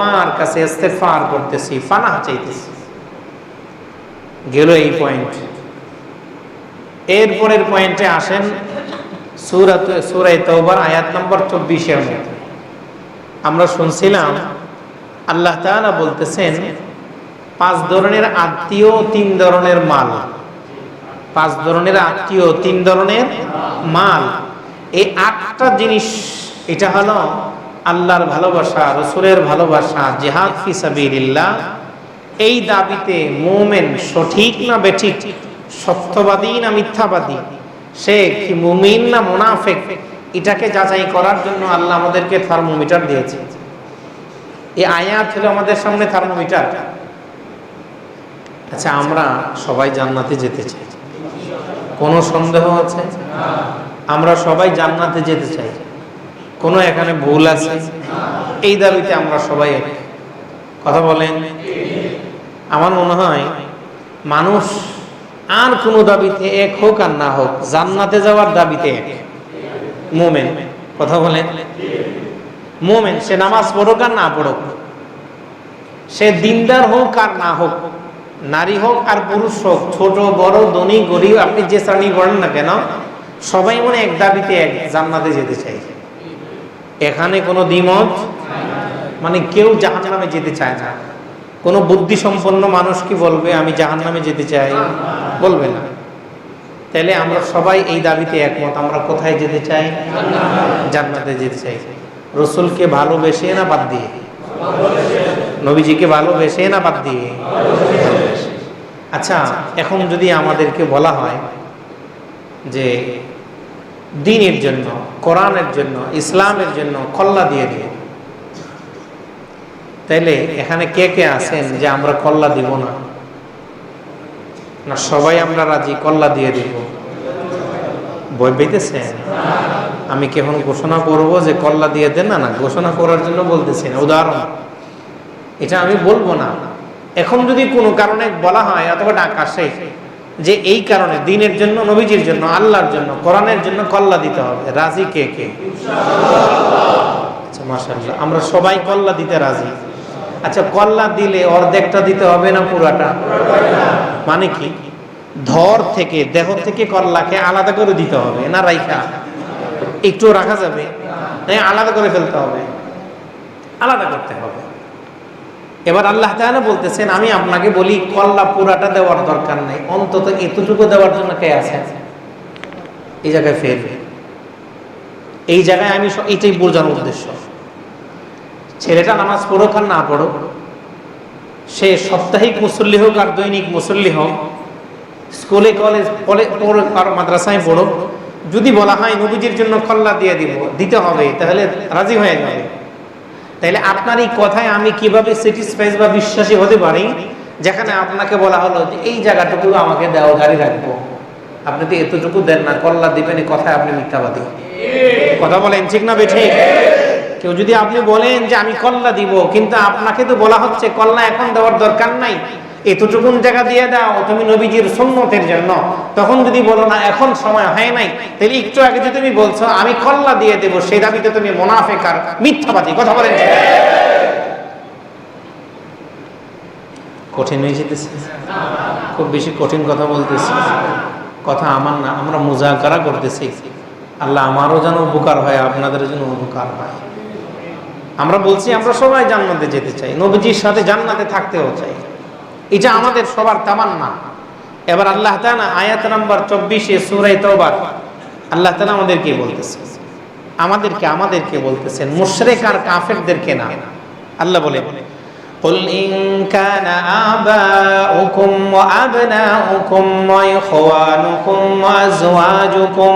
তোমার কাছে ইস্তেফার করতেছি ফানাহ চাইতেছি। গেল এই পয়েন্ট এরপরের পয়েন্টে আসেন সুরাত সুরাই তওবার আয়াত নম্বর চব্বিশের মধ্যে আমরা শুনছিলাম, আল্লাহ তাআলা বলতেছেন, পাঁচ ধরনের আত্মীয়, তিন ধরনের মাল। পাঁচ ধরনের আত্মীয়, তিন ধরনের মাল। এই আটটা জিনিস, এটা হলো আল্লাহর ভালোবাসা, রসুলের ভালোবাসা, জেহাদ ফি সাবিলিল্লাহ, এই দাবিতে মোমেন সঠিক না বেঠিক, সত্যবাদী না মিথ্যাবাদী, সে কি মুমিন না মুনাফেক, এটাকে যাচাই করার জন্য আল্লাহ আমাদেরকে থার্মোমিটার দিয়েছে। এই আয়াত হলো আমাদের সামনে থার্মোমিটার। আচ্ছা আমরা সবাই জান্নাতে যেতে চাই। কোনো সন্দেহ আছে? আমরা সবাই জান্নাতে যেতে চাই। কোনো এখানে ভুল আছে? এই দাবিতে আমরা সবাই এক। কথা বলেন? আমার মনে হয় মানুষ আর কোনো দাবিতে এক হোক আর না হোক, জান্নাতে যাওয়ার দাবিতে এক। মোমেন, কথা বলেন? মোমেন, সে নামাজ পড়ুক আর না পড়ুক, সে দিনদার হোক আর না হোক, নারী হোক আর পুরুষ হোক, ছোট, বড়, ধনী, গরিব, আপনি যে শ্রেণি করেন না কেন, সবাই মনে এক দাবিতে এক, জান্নাতে যেতে চাই। এখানে কোনো দ্বিমত? মানে কেউ জাহান নামে যেতে চায় না। কোনো বুদ্ধি সম্পন্ন মানুষ কি বলবে, আমি জাহান নামে যেতে চাই বলবে না। তাহলে আমরা সবাই এই দাবিতে একমত, আমরা কোথায় যেতে চাই? জান্নাতে যেতে চাই। রসুলকে ভালোবেসে না বাদ দিয়ে? নবীজিকে ভালোবেসে না বাদ দিয়ে? আচ্ছা এখন যদি আমাদেরকে বলা হয় যে দিনের জন্য, কোরআনের জন্য, ইসলামের জন্য কল্লা দিয়ে দিয়ে। তাইলে এখানে কে কে আছেন যে আমরা কল্লা দিব না? না, সবাই আমরা রাজি, কল্লা দিয়ে দিব। বই পেতেছেন? আমি কেমন ঘোষণা করব যে কল্লা দিয়ে দেন না? না, ঘোষণা করার জন্য বলতেছি না, উদাহরণ। এটা আমি বলব না। এখন যদি কোনো কারণে বলা হয়, অথবা ডাক আসে যে এই কারণে দিনের জন্য, নবীজির জন্য, আল্লাহর জন্য, কোরআনের জন্য কল্লা দিতে হবে। রাজি কে কে? আচ্ছা মাশাআল্লাহ। আমরা সবাই কল্লা দিতে রাজি। আচ্ছা কল্লা দিলে অর্ধেকটা দিতে হবে না পুরাটা? মানে কি? ধর থেকে, দেহ থেকে কল্লাকে আলাদা করে দিতে হবে না রাইখা? একটু রাখা যাবে? আলাদা করে ফেলতে হবে? আলাদা করতে হবে। এবার আল্লাহ তাআলা বলতেছেন, আমি আপনাকে বলি, কল্লা পুরাটা দেওয়ার দরকার নাই। অন্তত এতটুকু দেওয়ার জন্য কে আছে? এই জায়গায় ফের। এই জায়গায় আমি এটাই বোঝানোর উদ্দেশ্য। ছেলেটা নামাজ পড়ুক আর না পড়ুক, সে সাপ্তাহিক মুসল্লি হোক আর দৈনিক মুসল্লি হোক, স্কুলে, কলেজ কলে পড়ুক আর মাদ্রাসায় পড়ুক, যদি বলা হয় নবীজির জন্য কল্লা দিয়ে দিব, দিতে হবে, তাহলে রাজি হয়ে যাবে। তাইলে আপনার এই কথায় আমি কীভাবে স্যাটিসফাইড বা বিশ্বাসী হতে পারি? যেখানে আপনাকে বলা হলো যে এই জায়গাটুকু আমাকে দেওয়া গাড়ি রাখব। আপনি তো এতটুকু দেন না, কল্লা দিবেন, এই কথায় আপনি মিথ্যাবাদী। কথা বলেন, ঠিক না বেঠে কেউ যদি আপনি বলেন যে আমি কল্লা দিব, কিন্তু আপনাকে তো বলা হচ্ছে কল্লা এখন দেওয়ার দরকার নাই। এতটুকুন জায়গা দিয়ে দাও, তুমি নবীজির সুন্নতের জন্য। তখন যদি বলো না, এখন সময় হয় নাই, তাহলে একটু আগে যে তুমি বলছো, আমি কল্লা দিয়ে দেবো সেই দাবিতে তুমি মোনাফেক আর মিথ্যাবাদী, কথা বলেন কঠিন হয়ে যেতেছে। খুব বেশি কঠিন কথা বলতেছি। কথা আমার না, আমরা মুজাকারা করতেছি। আল্লাহ আমারও যেন উপকার হয়, আপনাদের যেন উপকার হয়। আমরা বলছি, আমরা সবাই জান্নাতে যেতে চাই। নবীজির সাথে জান্নাতে থাকতেও চাই। এটা আমাদের সবার তামান্না এবার আল্লাহ তাআলা আয়াত নাম্বার চব্বিশে সুরাই তওবার আল্লাহ তাআলা আমাদেরকে বলতেছে আমাদেরকে আমাদেরকে বলতেছেন মুশরিক আর কাফেরদেরকে না আল্লাহ বলে قل إن كان آباؤكم وأبناؤكم وإخوانكم وأزواجكم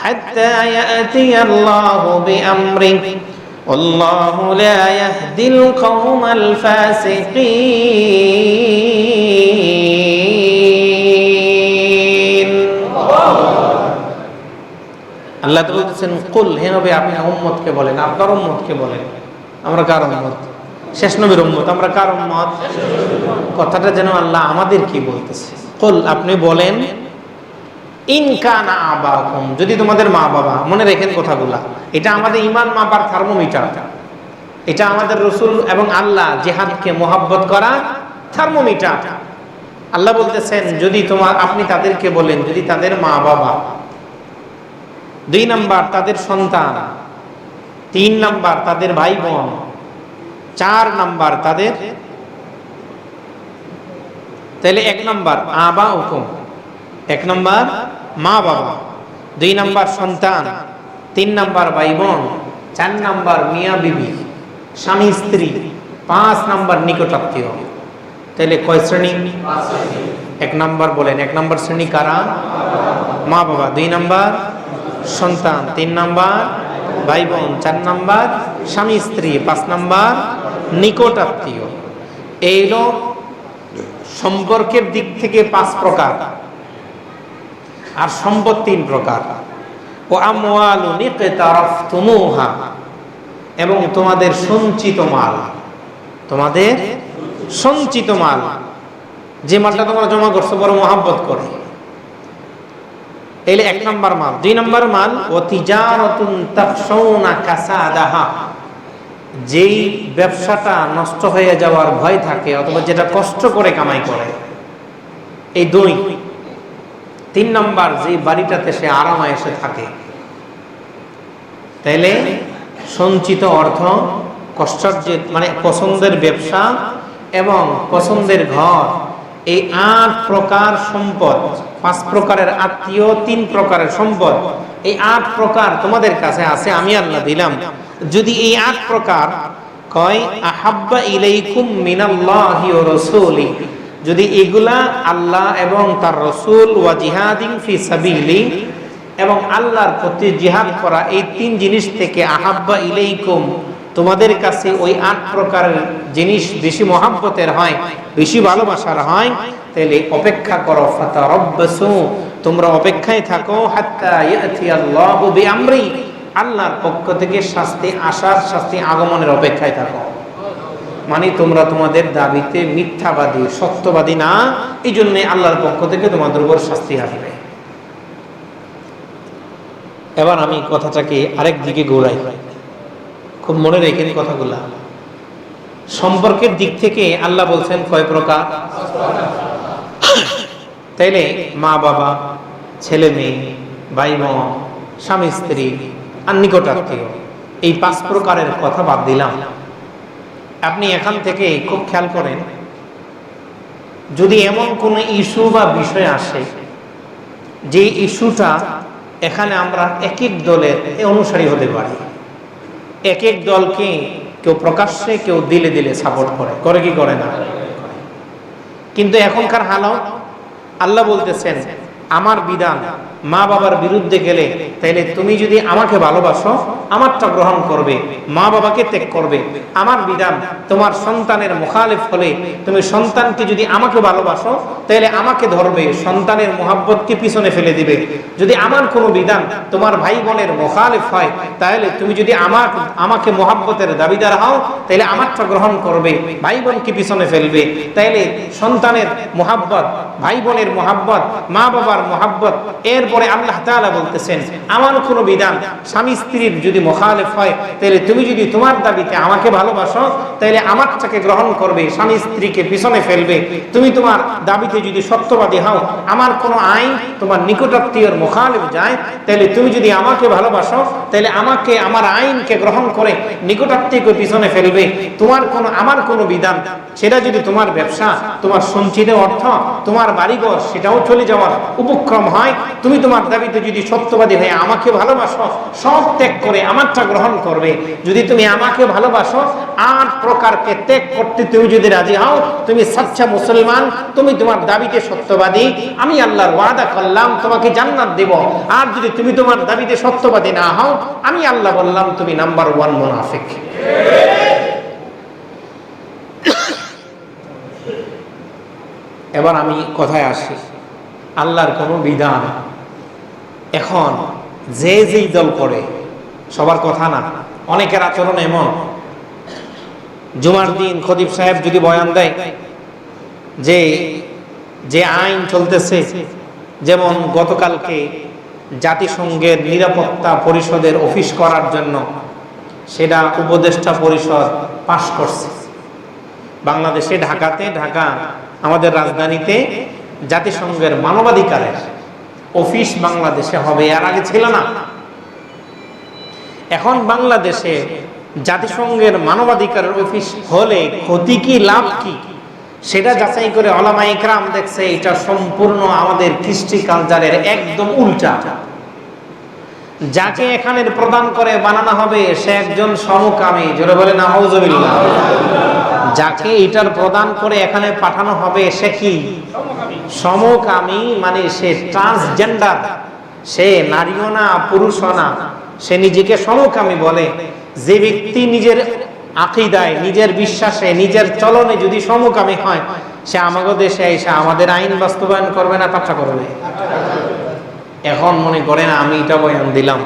حتى يأتي الله بأمره والله لا يهدي القوم الفاسقين আল্লাহ তো বলতেছেন কুল হে নবী আপনি উম্মতকে বলেন আপনার উম্মতকে বলেন আমরা কার উম্মত শেষ নবীর উম্মত আমরা কার উম্মত কথাটা যেন আল্লাহ আমাদের কি বলতেছে কুল আপনি বলেন ইনকানা আবাকুম, যদি তোমাদের মা বাবা, মনে রেখেন কথাগুলা, এটা আমাদের ইমান মাপার থার্মোমিটার। এটা আমাদের রসুল এবং আল্লাহ জেহাদকে মোহাব্বত করা থার্মোমিটার। আল্লাহ বলতেছেন, যদি তোমার, আপনি তাদেরকে বলেন, যদি তাদের মা বাবা, দুই নাম্বার তাদের সন্তান, তিন নাম্বার তাদের ভাই বোন চার নাম্বার তাদের, তাহলে এক নাম্বার আবা হুকুম এক নম্বর মা বাবা, দুই নাম্বার সন্তান, তিন নাম্বার ভাই বোন চার নাম্বার মিয়া বিবি, স্বামী স্ত্রী, পাঁচ নাম্বার নিকটাত্মীয়। তাহলে কয় শ্রেণি? এক নম্বর বলেন, এক নম্বর শ্রেণি কারা? মা বাবা, দুই নাম্বার সন্তান, তিন নাম্বার ভাই বোন চার নাম্বার স্বামী স্ত্রী, পাঁচ নাম্বার নিকট আত্মীয় এই হলো সম্পর্কের দিক থেকে পাঁচ প্রকার। আর সম্পদ তিন প্রকার। ও নিকতারাফতুমুহা, এবং তোমাদের সঞ্চিত মাল। তোমাদের সঞ্চিত মাল। যে মালটা তোমরা জমা করছ, বড় মহাব্বত করে। এলে এক নম্বর মাল। দুই নম্বর মাল যেই ব্যবসাটা নষ্ট হয়ে যাওয়ার ভয় থাকে, অথবা যেটা কষ্ট করে কামাই করে, এই দুই। তিন নম্বর যে বাড়িটাতে সে আরামে এসে থাকে। তাইলে সঞ্চিত অর্থ, কষ্টার্জিত মানে পছন্দের ব্যবসা এবং পছন্দের ঘর, এই আট প্রকার সম্পদ, পাঁচ প্রকারের আত্মীয়, তিন প্রকারের সম্পদ, এই আট প্রকার তোমাদের কাছে আছে, আমি আল্লাহ দিলাম। যদি এই আট প্রকার কয়, আহাব্বা ইলাইকুম মিনাল্লাহি ওয়া রাসূলি যদি এগুলা আল্লাহ এবং তার রসুল ওয়া জিহাদিন ফি সাবিলি এবং আল্লাহর প্রতি জিহাদ করা এই তিন জিনিস থেকে আহাব্বা ইলাইকুম, তোমাদের কাছে ওই আট প্রকারের জিনিস বেশি মহাব্বতের হয়, বেশি ভালোবাসার হয়, তাহলে অপেক্ষা করো ফাতা রব্বাসু তোমরা অপেক্ষায় থাকো, হাত্তা ইয়াতি আল্লাহু বিআমরি, আল্লাহর পক্ষ থেকে শাস্তি আসার শাস্তি, আগমনের অপেক্ষায় থাকো। মানে তোমরা তোমাদের দাবিতে মিথ্যাবাদী, সত্যবাদী না। এই জন্য আল্লাহর পক্ষ থেকে তোমাদের উপর শাস্তি আসবে। এবার আমি কথাটাকে আরেক দিকে ঘোরাই খুব মনে রেখে রেখেন কথাগুলা। সম্পর্কের দিক থেকে আল্লাহ বলছেন, কয় প্রকার? তাইলে মা বাবা, ছেলে মেয়ে, ভাই বোন, স্বামী স্ত্রী, আর নিকটাত্মীয় এই পাঁচ প্রকারের কথা বাদ দিলাম। আপনি এখান থেকে খুব খেয়াল করেন, যদি এমন কোন ইস্যু বা বিষয় আসে, যে ইস্যুটা এখানে আমরা এক এক দলের অনুসারী হতে পারি। এক এক দলকে কেউ প্রকাশ্যে, কেউ দিলে দিলে সাপোর্ট করে। করে কি করে না? কিন্তু এখনকার হালত আল্লাহ বলতেছেন, আমার বিধান মা বাবার বিরুদ্ধে গেলে তাইলে তুমি যদি আমাকে ভালোবাসো, আমারটা গ্রহণ করবে মা বাবাকে ত্যাগ করবে। আমার বিধান তোমার সন্তানের মুখালিফ হলে তুমি সন্তানকে যদি আমাকে ভালোবাসো তাহলে আমাকে ধরবে, সন্তানের মোহাব্বতকে পিছনে ফেলে দিবে। যদি আমার কোনো বিধান তোমার ভাই বোনের মুখালিফ হয় তাহলে তুমি যদি আমার আমাকে মোহাব্বতের দাবিদার হও তাহলে আমারটা গ্রহণ করবে ভাই বোনকে পিছনে ফেলবে। তাইলে সন্তানের মোহাব্বত ভাই বোনের মোহাব্বত মা বাবার মোহাব্বত এরপরে আল্লাহ তাআলা বলতেছেন, আমার কোনো বিধান, স্বামী স্ত্রীর যদি মোখালেফ হয়, তাহলে তুমি যদি তোমার দাবিতে আমাকে ভালোবাসো, তাহলে আমারটাকে গ্রহণ করবে, স্বামী স্ত্রীকে পিছনে ফেলবে। তুমি তোমার দাবিতে যদি সত্যবাদী হও, আমার কোনো আইন তোমার নিকটাত্মীয়র মোখালেফ যায়, তাহলে তুমি যদি আমাকে ভালোবাসো, তাহলে আমাকে, আমার আইনকে গ্রহণ করে নিকটাত্মীয়কে পিছনে ফেলবে। তোমার কোনো, আমার কোনো বিধান, সেটা যদি তোমার ব্যবসা, তোমার সঞ্চিত অর্থ, তোমার বাড়িঘর, সেটাও চলে যাওয়ার উপক্রম হয়, তুমি তোমার দাবিতে যদি সত্যবাদী হয়ে আমাকে ভালোবাসো, সব ত্যাগ করে আমারটা গ্রহণ করবে। যদি তুমি আমাকে ভালোবাসো আট প্রকারকে ত্যাগ করতে তুমি যদি রাজি হও, তুমি সাচ্চা মুসলমান, তুমি তোমার দাবিতে সত্যবাদী, আমি আল্লাহর ওয়াদা করলাম, তোমাকে জান্নাত দেব। আর যদি তুমি তোমার দাবিতে সত্যবাদী না হও, আমি আল্লাহ বললাম, তুমি নাম্বার ওয়ান মুনাফিক। এবার আমি কথায় আসি। আল্লাহর কোনো বিধান এখন যে যেই দল করে, সবার কথা না। অনেকের আচরণ এমন। জুমার দিন খদিব সাহেব যদি বয়ান দেয় যে যে আইন চলতেছে, যেমন গতকালকে জাতিসংঘের নিরাপত্তা পরিষদের অফিস করার জন্য সেটা উপদেষ্টা পরিষদ পাশ করছে। বাংলাদেশে, ঢাকাতে, ঢাকা আমাদের রাজধানীতে জাতিসংঘের মানবাধিকারের অফিস বাংলাদেশে হবে, এর আগে ছিল না। এখন বাংলাদেশে জাতিসংঘের মানবাধিকারের অফিস হলে ক্ষতি কি, লাভ কি? সেটা যাচাই করে অলামা ইকরাম দেখছে, এটা সম্পূর্ণ আমাদের কৃষ্টি কালচারের একদম উল্টা। যাকে এখানের প্রদান করে বানানো হবে, সে একজন সমকামী জোরে বলে না হৌজবিল্লাহ যাকে এটার প্রদান করে এখানে পাঠানো হবে সে কি? সমকামী মানে সে ট্রান্সজেন্ডার সে নারীও না, পুরুষও না, সে নিজেকে সমকামী বলে। যে ব্যক্তি নিজের আকিদায়, নিজের বিশ্বাসে, নিজের চলনে যদি সমকামী হয়, সে আমাদের দেশে এসে আমাদের আইন বাস্তবায়ন করবে না পাঠা করবে? এখন মনে করেন আমি এটা বয়ান দিলাম,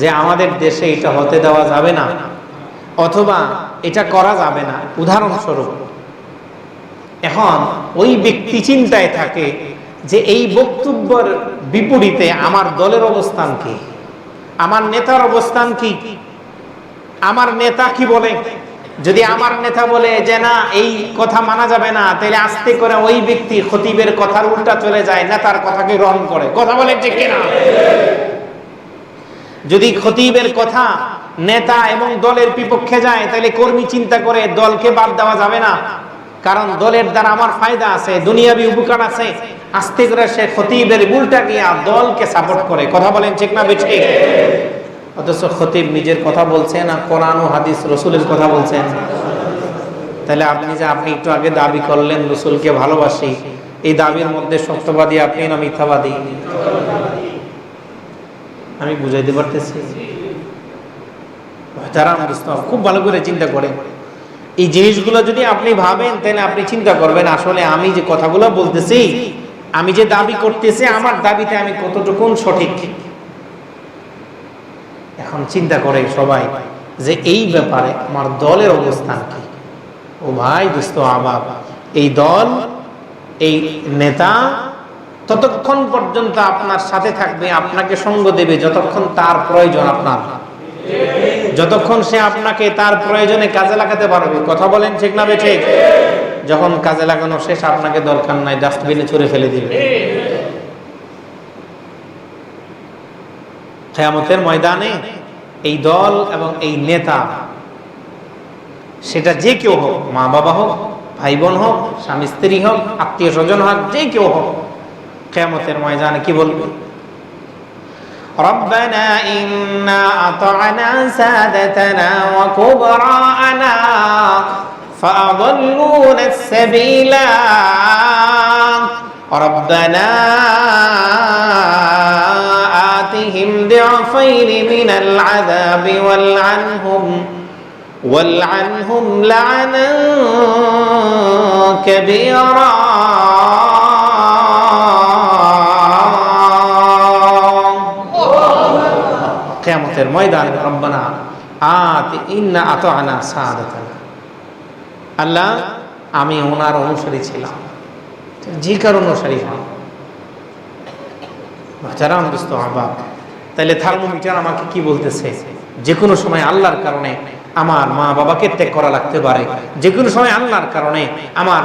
যে আমাদের দেশে এটা হতে দেওয়া যাবে না। অথবা এটা করা যাবে না। উদাহরণস্বরূপ, এখন ওই ব্যক্তি চিন্তায় থাকে যে এই বক্তব্যের বিপরীতে আমার দলের অবস্থান কি? আমার নেতার অবস্থান কি? আমার নেতা কি বলে? যদি আমার নেতা বলে যে না, এই কথা মানা যাবে না, তাহলে আস্তে করে ওই ব্যক্তি খতিবের কথার উল্টা চলে যায়, নেতার কথাকে গ্রহণ করে। কথা বলে যদি খতিবের কথা নেতা এবং দলের বিপক্ষে যায় তাহলে কর্মী চিন্তা করে দলকে বাদ দেওয়া যাবে না। কারণ দলের দ্বারা আমার ফায়দা আছে, দুনিয়াবি উপকার আছে। আস্তে করে সে খতিবের উল্টা গিয়া দলকে সাপোর্ট করে। কথা বলেন ঠিক না বেঠিক? অথচ খতিব নিজের কথা বলছেন আর কোরআন ও হাদিস রসুলের কথা বলছেন তাহলে আপনি যে আপনি একটু আগে দাবি করলেন, রসুলকে ভালোবাসি, এই দাবির মধ্যে সত্যবাদী আপনি না মিথ্যাবাদী? আমি বুঝাইতে পারতেছি। যারা খুব ভালো করে চিন্তা করেন। এই জিনিসগুলো যদি আপনি ভাবেন, তাহলে আপনি চিন্তা করবেন, আসলে আমি যে কথাগুলো বলতেছি, আমি যে দাবি করতেছি, আমার দাবিতে আমি কতটুকুন সঠিক? এখন চিন্তা করে সবাই যে এই ব্যাপারে আমার দলের অবস্থান কি? ও ভাই দোস্ত, আবাব, এই দল, এই নেতা ততক্ষণ পর্যন্ত আপনার সাথে থাকবে, আপনাকে সঙ্গ দেবে, যতক্ষণ তার প্রয়োজন আপনার। যতক্ষণ সে আপনাকে তার প্রয়োজনে কাজে লাগাতে পারবে, কথা বলেন ঠিক না বেঠিক? যখন কাজে লাগানো শেষ, আপনাকে দরকার নাই, ডাস্টবিনে ছুড়ে ফেলে দিবে। খেয়ামতের ময়দানে এই দল এবং এই নেতা, সেটা যে কেউ হোক মা বাবা হোক ভাই বোন হোক স্বামী স্ত্রী হোক আত্মীয় স্বজন হোক, যে কেউ হোক খেয়ামতের ময়দানে কি বলবে? ربنا إنا أطعنا سادتنا وكبراءنا فأضلونا السبيل ربنا آتهم ضعفين من العذاب والعنهم والعنهم لعنا كبيرا. কেয়ামতের ময়দান রব্বানা আত ইন্না আত আনা সাদাতানা। আল্লাহ, আমি ওনার অনুসারী ছিলাম। যে কারণ অনুসারী হন যারা বুঝতো আবাব তাহলে থার্মোমিটার আমাকে কি বলতেছে? যে কোনো সময় আল্লাহর কারণে আমার মা বাবাকে ত্যাগ করা লাগতে পারে। যে কোনো সময় আল্লাহর কারণে আমার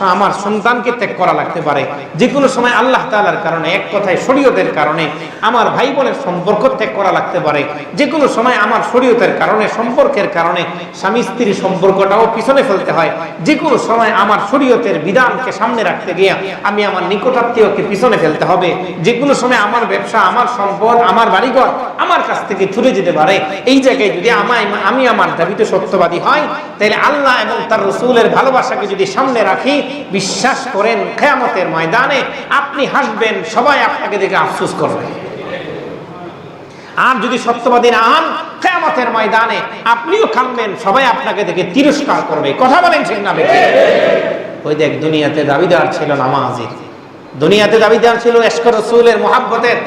আমার সন্তানকে ত্যাগ করা লাগতে পারে। যে কোনো সময় আল্লাহ তাআলার কারণে, এক কথায় শরীয়তের কারণে আমার ভাই বোনের সম্পর্ক ত্যাগ করা লাগতে পারে। যে কোনো সময় আমার শরীয়তের কারণে, সম্পর্কের কারণে স্বামী স্ত্রীর সম্পর্কটাও পিছনে ফেলতে হয়। যে কোনো সময় আমার শরীয়তের বিধানকে সামনে রাখতে গিয়ে আমি আমার নিকটাত্মীয়কে পিছনে ফেলতে হবে। যে কোনো সময় আমার ব্যবসা, আমার সম্পদ, আমার বাড়িঘর আমার কাছ থেকে ছুটে যেতে পারে। এই জায়গায় যদি আমায় আমি আমার দাবিতে সত্যবাদী হয়, তাহলে আল্লাহ এবং তার রসুলের ভালোবাসাকে যদি সামনে রাখি, বিশ্বাস করেন খেয়ামতের ময়দানে আপনি হাসবেন, সবাই আপনাকে দেখে আফসোস করবে। আর যদি সত্যবাদী না হন, কেয়ামতের ময়দানে আপনিও কানবেন সবাই আপনাকে দেখে তিরস্কার করবে। কথা বলেন ঠিক না বেঠে ওই দেখ, দুনিয়াতে দাবিদার ছিল নামাজির। দুনিয়াতে দাবিদার ছিল এশকর রসুলের মোহাব্বতের।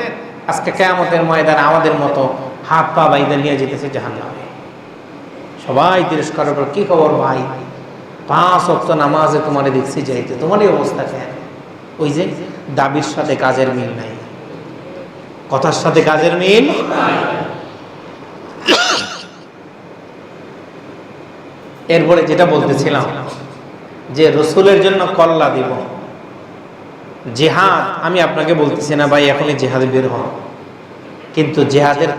আজকে কেয়ামতের ময়দানে আমাদের মতো হাত পা বাইদা নিয়ে যেতেছে জাহান্নামে। সবাই তিরস্কার করবে কি খবর ভাই? পাঁচ অক্ত নামাজে তোমার দেখছি যাইতে তোমার এই অবস্থা কেন ওই যে দাবির সাথে কাজের মিল নাই। কথার সাথে কাজের মিল এরপরে যেটা বলতেছিলাম, যে রসুলের জন্য কল্লা দিব। জেহাদ, আমি আপনাকে বলতেছি না ভাই, এখনই জেহাদ বের হন কিন্তু জেহাদের